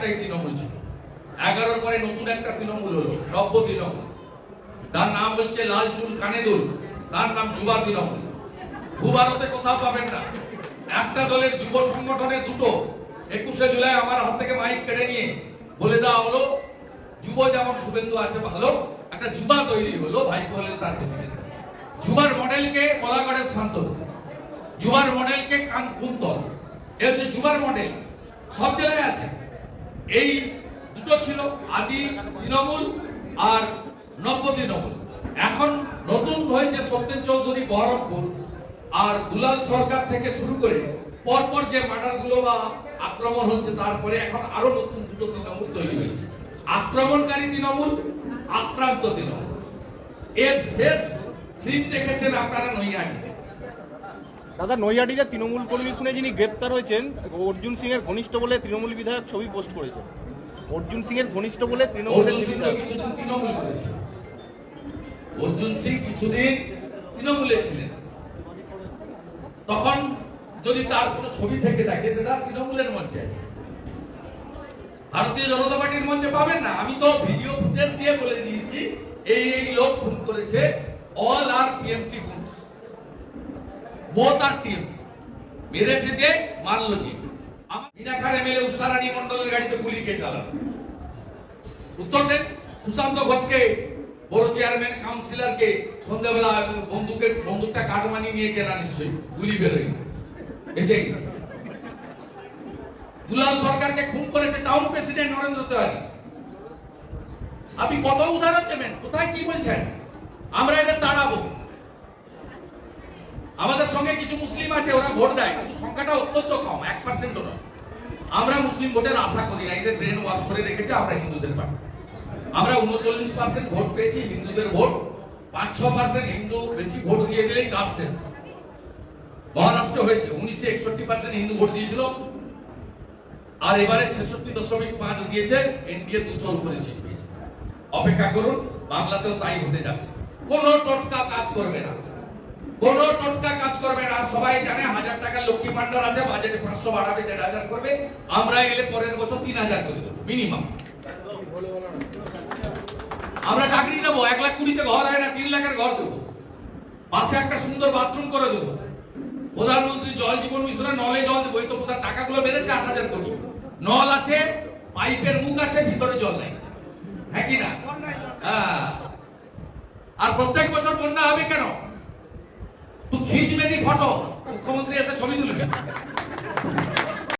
তৃণমূল ছিল। এগারোর পরে নতুন একটা তৃণমূল হলো, নব্য তৃণমূল। তার নাম হচ্ছে লাল চুল কানেদুল তার নাম যুবা তৃণমূল। ভূভারতে কোথাও পাবেন না। একটা দলের যুব সংগঠনের দুটো। একুশে জুলাই আমার হাত থেকে মাইক কেড়ে নিয়ে বলে দেওয়া হলো, যুব যেমন শুভেন্দু আছে ভালো, একটা যুবা তৈরি হলো, ভাইপো হলেন তার প্রেসিডেন্ট যুবার মডেলকে বলাগড়ের শান্তনু যুবার মডেলকে কান কুন্তল এ হচ্ছে যুবার মডেল। সব জেলায় আছে। এই দুটো ছিল আদি তৃণমূল আর নব্য তৃণমূল এখন নতুন হয়েছে সত্যেন চৌধুরী বহরমপুর আর দুলাল সরকার থেকে শুরু করে পরপর যে মার্ডারগুলো বা আক্রমণ হচ্ছে তারপরে এখন আরও নতুন দুটো তৃণমূল তৈরি হয়েছে। আক্রমণকারী তৃণমূল আক্রান্ত তৃণমূল এর শেষ ফিল্ম দেখেছেন আপনারা নৈহাটিতে। দাদা নৈয়াটিতে তৃণমূল কর্মী খুনে যিনি গ্রেপ্তার হয়েছেন, অর্জুন সিং এর ঘনিষ্ঠ বলে তৃণমূল বিধায়ক ছবি পোস্ট করেছেন অর্জুন সিং এর ঘনিষ্ঠ বলে তৃণমূল অর্জুন সিং কিছুদিন তৃণমূলে ছিলেন। তখন যদি তার কোনো ছবি থেকে থাকে, সেটা তৃণমূলের মঞ্চে আছে। ভারতীয় জনতা পার্টির মঞ্চে পাবেন না। আমি তো ভিডিও ফুটেজ দিয়ে বলে দিয়েছি, এই এই লোক খুন করেছে all are TMC goons Dulal সরকারকে খুন করেছে টাউন প্রেসিডেন্ট নরেন্দ্র তিওয়ারি। আপনি কত উদাহরণ দেবেন? কোথায় কি বলছেন? আমরা তাড়াবো আমাদের সঙ্গে কিছু মুসলিম আছে, ওরা ভোট দেয়। সংখ্যাটা অত্যন্ত কম, এক পার্সেন্টও নয়। আমরা মুসলিম ভোটের আশা করি না এদের ব্রেন ওয়াশ করে রেখেছে, আমরা হিন্দুদের পার্টি আমরা উনচল্লিশ পার্সেন্ট ভোট পেয়েছি, হিন্দুদের ভোট। পাঁচ, ছ পার্সেন্ট হিন্দু বেশি ভোট দিয়ে গেলেই কাজ শেষ। মহারাষ্ট্র হয়েছে উনিশে একষট্টি পার্সেন্ট হিন্দু ভোট দিয়েছিল। আর এবারে ছেষট্টি দশমিক পাঁচ দিয়েছে, এনডিএ দুশোর উপরে সিট পেয়েছে। অপেক্ষা করুন, বাংলাতেও তাই হতে যাচ্ছে। কোন টোটকা কাজ করবে না। কোন টোটকা কাজ করবে না। সবাই জানে হাজার লক্ষ্মী ভান্ডার আছে বাজেটে পাঁচশো বাড়াবে, দেড় হাজার করবে। আমরা এলে পরের বছর তিন হাজার করে দেবো মিনিমাম আমরা চাকরি দেবো, এক লাখ কুড়িতে ঘর হয় না, তিন লাখের ঘর দেবো। পাশে একটা সুন্দর বাথরুম করে দেবো। প্রধানমন্ত্রী জল জীবন মিশনে নলে জল দেবো তো কোথায় টাকাগুলো বেড়েছে আট হাজার কোটি। নল আছে, পাইপের মুখ আছে, ভিতরে জল নাই। হ্যাঁ কি না? হ্যাঁ। আর প্রত্যেক বছর বন্যা হবে কেন? তুই ফটো মুখ্যমন্ত্রী এসে ছবি তুলবে।